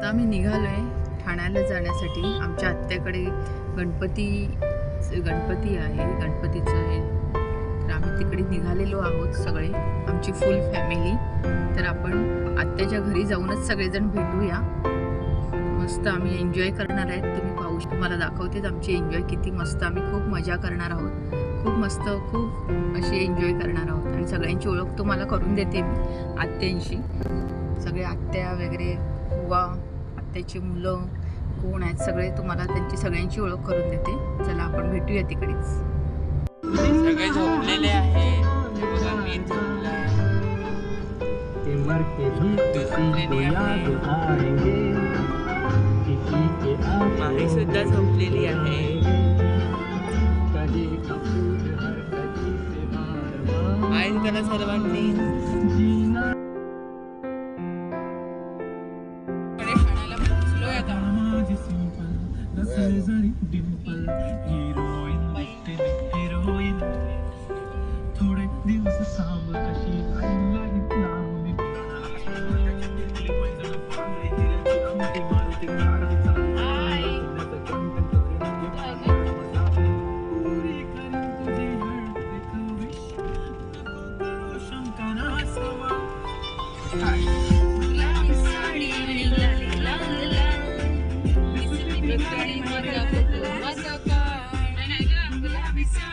आता आम्ही आहे ठाण्याला जाण्यासाठी. आमच्या आत्याकडे गणपती गणपती आहे गणपतीचं आहे. तर आम्ही तिकडे निघालेलो आहोत सगळे आमची फुल फॅमिली तर आपण आत्याच्या घरी जाऊनच सगळेजण भेटूया. मस्त आम्ही एन्जॉय करणार आहेत तुम्ही पाहू तुम्हाला दाखवतेच आमची एन्जॉय किती मस्त. आम्ही खूप मजा करणार आहोत. खूप मस्त खूप अशी एन्जॉय करणार आहोत. आणि सगळ्यांची ओळख तुम्हाला करून देते मी आत्यांशी. सगळे आत्या वगैरे बुवा आत्याची मुलं कोण आहेत सगळे तुम्हाला त्यांची सगळ्यांची ओळख करून देते. चला आपण भेटूया तिकडेच. सगळे झोपलेले आहे. हे बघा मीर झोपलाय. के मर के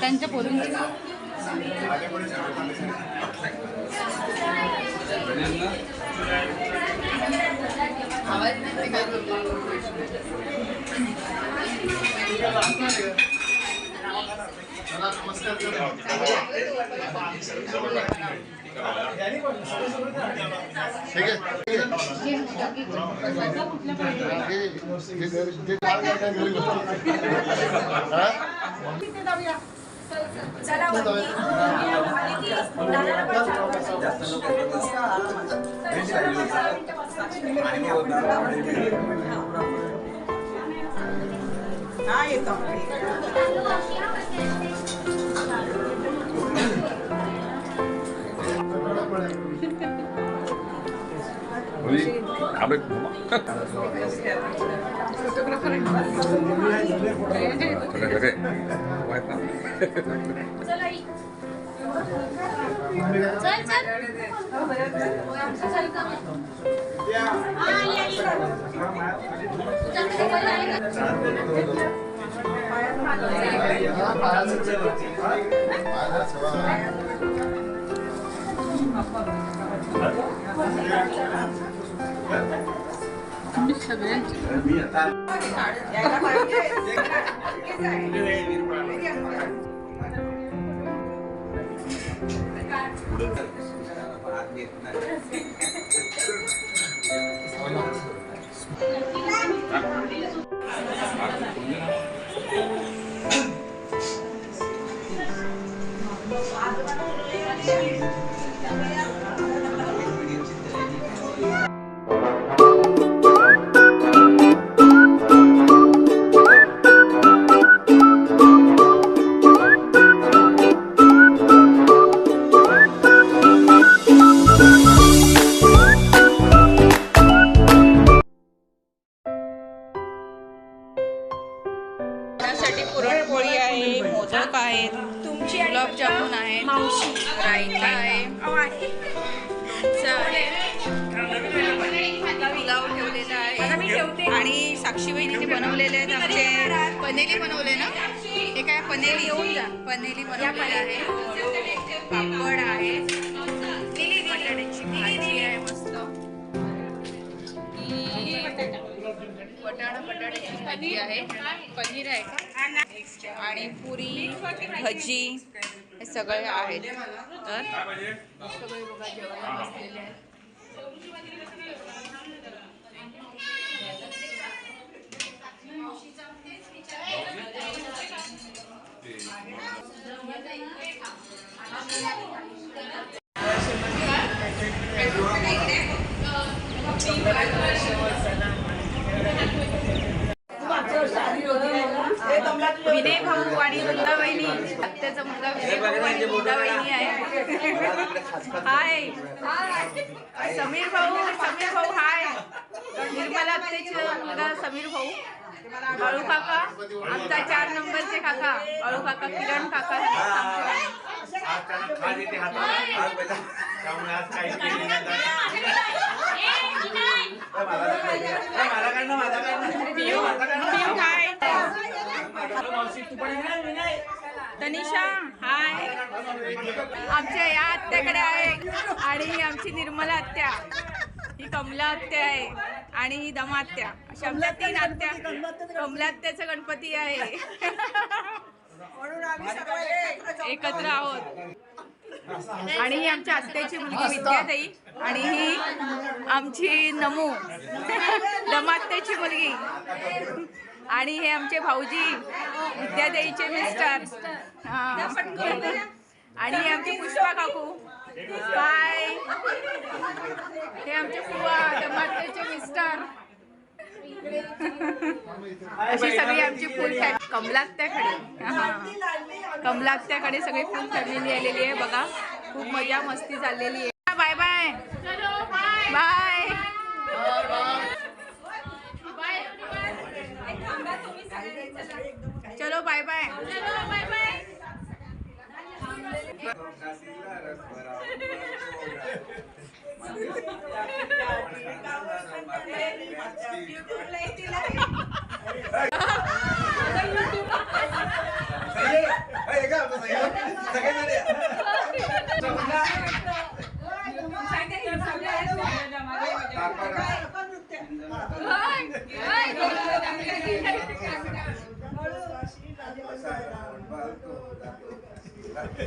त्यांच्या पोरींची मला नमस्कार ठीक आहे. नाही 食べるの Thank you. Bicha grande. É? Thank you. Tá? मावशी इथे बनवलेले आहेत आमचे. पनेली बनवले ना? हे काय पनेली येऊन जा. पनेली बनवलेली आहे. पापड आहे. बटाट्याची भाजी आहे मस्त. भाजी आहे. पनीर आहे आणि पुरी भजी हे सगळे आहेत. तर? सगळे बघा जेवायला बसलेले आहेत. विनय भाऊ आणि वृंदा वहिनी आत्याचा मुलगा विनय भाऊ आणि वृंदा वहिनी आहे. हाय. समीर भाऊ समीर भाऊ हाय. निर्मला आत्याचा मुलगा समीर भाऊ. बाळू काका आमचा चार नंबरचे काका बाळू काका किरण काका हाय तनिषा हाय. आमच्या या आत्याकडे आहे. आणि आमची निर्मला आत्या. ही कमला आत्या आहे आणि ही दमा आत्या अशा आमच्या तीन आत्या कमला आत्याचा गणपती. आहे. एकत्र आहोत. आणि ही आमच्या आत्याची मुलगी विद्याताई आणि ही आमची नमू. दमात्याची मुलगी. आणि हे आमचे भाऊजी विद्याताईचे मिस्टर. हा. आणि हे आमचे पुष्पा काकू. बाय हे आमचे फुवा दमात्याचे मिस्टर. अशी सगळी आमची फुल कमलात्याकडे. हा. कमलात्याकडे सगळी फुल फॅमिली आलेली आहे. बघा खूप मजा मस्ती चाललेली आहे. बाय बाय बाय चलो बाय बाय सगळे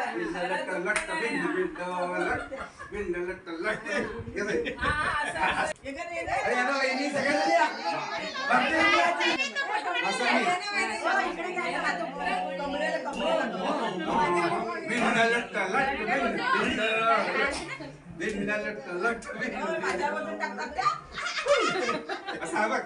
असा बघ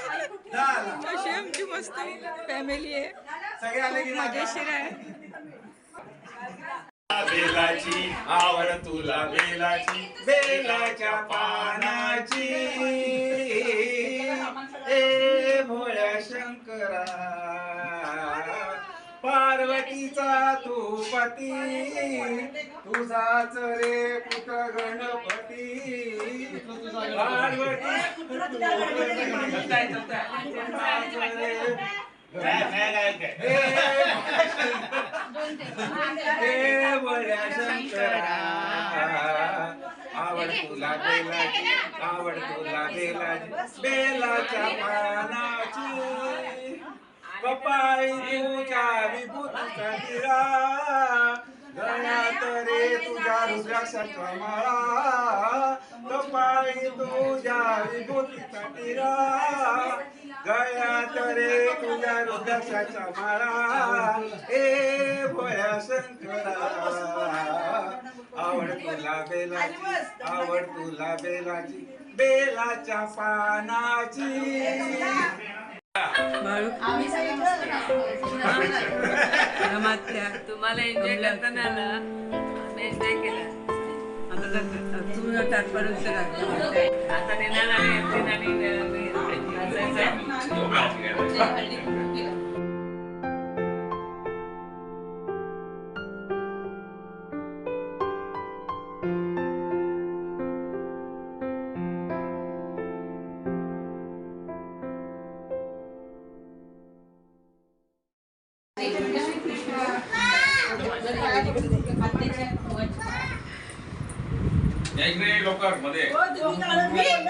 अशी आमची मस्त फॅमिली आहे सगळे आले की नाही? मजेशीर आहे बेलाची आवड तुला बेलाची बेलाच्या पानाची. ए भोळ्या शंकरा पार्वतीचा तू पती तुझाच रे पुत्र गणपती. पार्वती तुझाच रे हे बळ्या शंकरा आवड तुला बेलाची आवड तुला बेलाची बेलाच्या पानाची कपाळी तुझ्या विभूतीचा तिरा गळ्यात रे तुझ्या रुद्राक्षाचा माळा कपाळी तुझ्या विभूतीचा तिरा तुझ्या माळा. ए भोळ्या शंकरा. आवड तुला बेलाची आवड तुला बेलाची बेलाच्या पानाची. तुम्हाला एन्जॉय करताना एन्जॉय केला. तुम्ही तात्पर्यंत आता नेणार आणि येतील आणि नाचायचं. लवकरमध्ये चल ये आपल्या आधी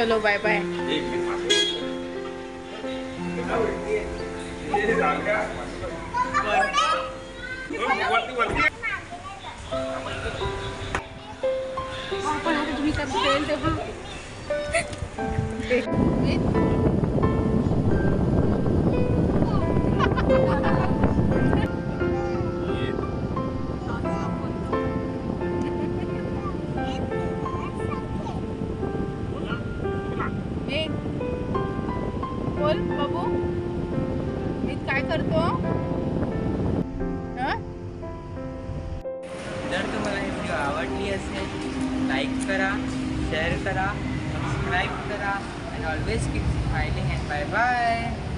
चलो बाय बाय तुम्ही करता तेव्हा? करा सबस्क्राईब करा आणि always keep smiling and bye bye